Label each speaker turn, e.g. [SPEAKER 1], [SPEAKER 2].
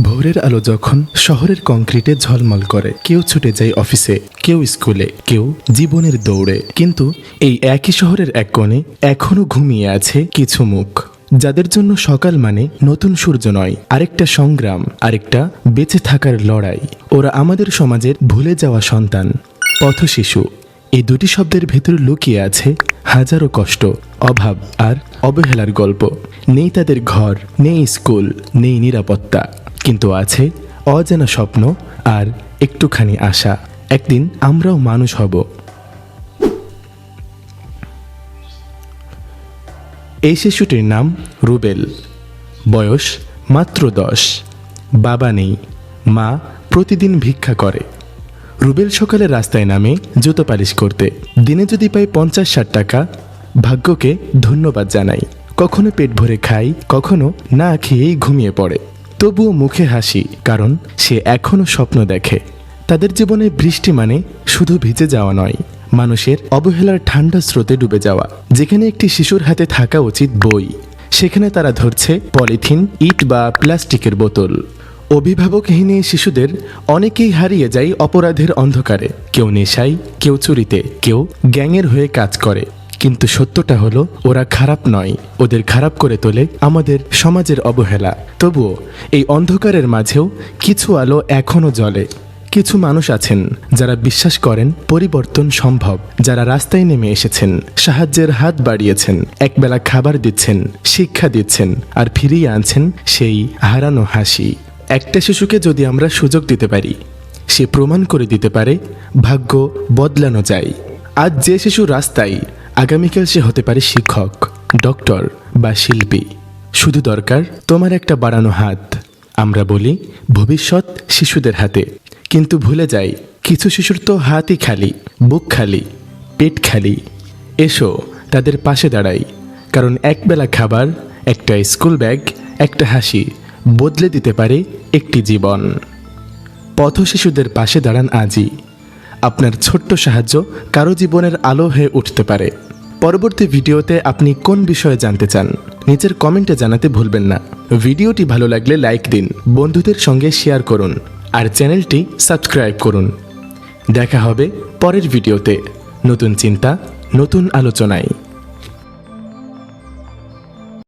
[SPEAKER 1] ভোরের আলো যখন শহরের কংক্রিটে ঝলমল করে, কেউ ছুটে যায় অফিসে, কেউ স্কুলে, কেউ জীবনের দৌড়ে। কিন্তু এই একই শহরের এক কোণে এখনও ঘুমিয়ে আছে কিছু মুখ। যাদের জন্য সকাল মানে নতুন সূর্য নয়, আরেকটা সংগ্রাম, আরেকটা বেঁচে থাকার লড়াই। ওরা আমাদের সমাজের ভুলে যাওয়া সন্তান পথশিশু এই দুটি শব্দের ভেতর লুকিয়ে আছে হাজারো কষ্ট, অভাব আর অবহেলার গল্প। নেই তাদের ঘর, নেই স্কুল, নেই নিরাপত্তা। কিন্তু আছে অজানা স্বপ্ন আর একটুখানি আশা। একদিন আমরাও মানুষ হব। এই শিশুটির নাম রুবেল। বয়স মাত্র দশ। বাবা নেই, মা প্রতিদিন ভিক্ষা করে। রুবেল সকালে রাস্তায় নামে জুতো পালিশ করতে। দিনে যদি পাই পঞ্চাশ ষাট টাকা। ভাগ্যকে ধন্যবাদ জানাই। কখনো পেট ভরে খাই, কখনো না খেয়েই ঘুমিয়ে পড়ে। তবুও মুখে হাসি, কারণ সে এখনও স্বপ্ন দেখে। তাদের জীবনে বৃষ্টি মানে শুধু ভিজে যাওয়া নয়, মানুষের অবহেলার ঠান্ডা স্রোতে ডুবে যাওয়া। যেখানে একটি শিশুর হাতে থাকা উচিত বই, সেখানে তারা ধরছে পলিথিন, ইট বা প্লাস্টিকের বোতল। অভিভাবকহীন এই শিশুদের অনেকেই হারিয়ে যায় অপরাধের অন্ধকারে। কেউ নেশায়, কেউ চুরিতে, কেউ গ্যাংয়ের হয়ে কাজ করে। কিন্তু সত্যটা হলো, ওরা খারাপ নয়। ওদের খারাপ করে তোলে আমাদের সমাজের অবহেলা। তবুও, এই অন্ধকারের মাঝেও কিছু আলো এখনও জ্বলে। কিছু মানুষ আছেন যারা বিশ্বাস করেন পরিবর্তন সম্ভব। যারা রাস্তায় নেমে এসেছেন, সাহায্যের হাত বাড়িয়েছেন, একবেলা খাবার দিচ্ছেন, শিক্ষা দিচ্ছেন, আর ফিরিয়ে আনছেন সেই হারানো হাসি। একটা শিশুকে যদি আমরা সুযোগ দিতে পারি, সে প্রমাণ করে দিতে পারে, ভাগ্য বদলানো যায়। আজ যে শিশু রাস্তায় আগামীকাল সে হতে পারে শিক্ষক, ডক্টর বা শিল্পী। শুধু দরকার তোমার একটা বাড়ানো হাত। আমরা বলি, ভবিষ্যৎ শিশুদের হাতে। কিন্তু ভুলে যাই, কিছু শিশুর তো হাতই খালি, বুক খালি, পেট খালি। এসো, তাদের পাশে দাঁড়াই। কারণ একবেলা খাবার, একটা স্কুল ব্যাগ, একটা হাসি বদলে দিতে পারে একটি জীবন। পথ শিশুদের পাশে দাঁড়ান আজই। আপনার ছোট্ট সাহায্য কারও জীবনের আলো হয়ে উঠতে পারে। পরবর্তী ভিডিওতে আপনি কোন বিষয়ে জানতে চান, নিচের কমেন্টে জানাতে ভুলবেন না। ভিডিওটি ভালো লাগলে লাইক দিন, বন্ধুদের সঙ্গে শেয়ার করুন, আর চ্যানেলটি সাবস্ক্রাইব করুন। দেখা হবে পরের ভিডিওতে। নতুন চিন্তা, নতুন আলোচনায়।